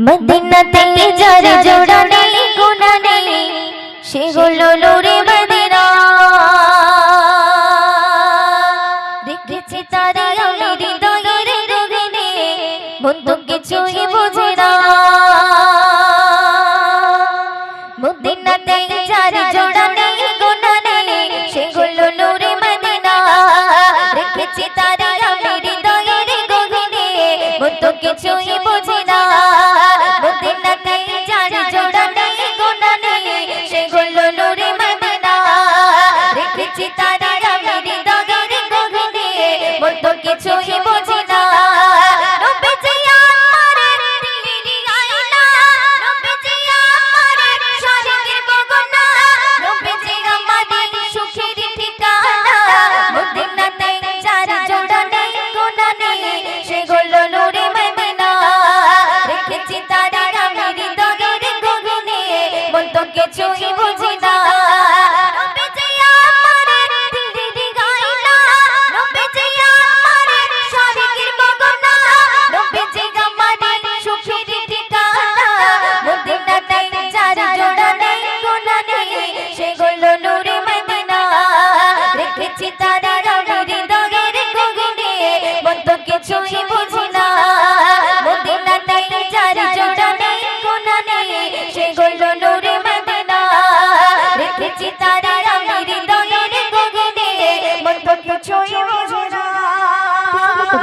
মদিনাতে যার জোড়া নেই গুণা নেই সে হলো মদিনা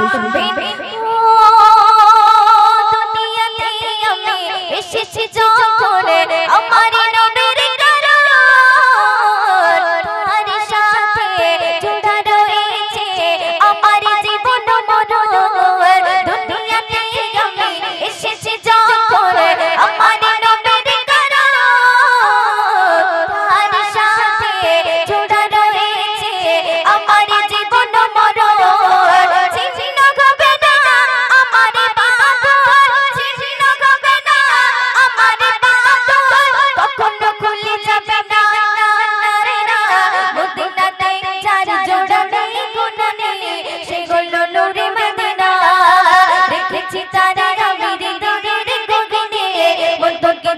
Wait,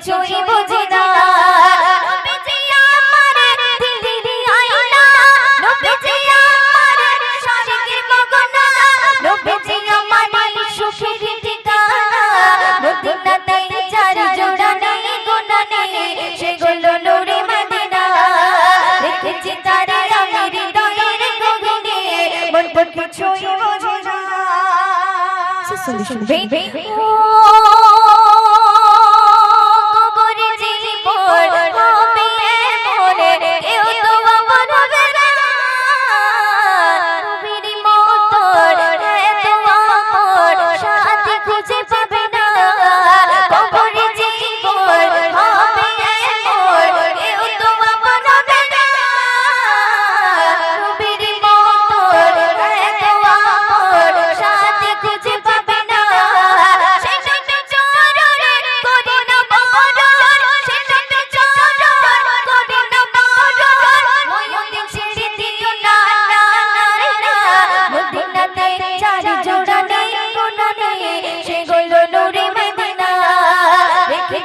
কিছুই বুঝি না। কিছুই বুঝি না।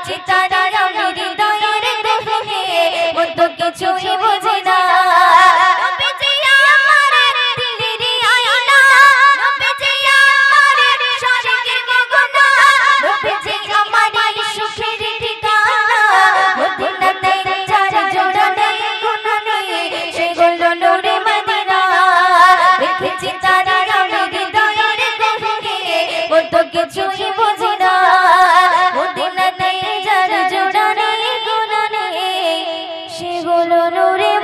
চিতার আলো নূরে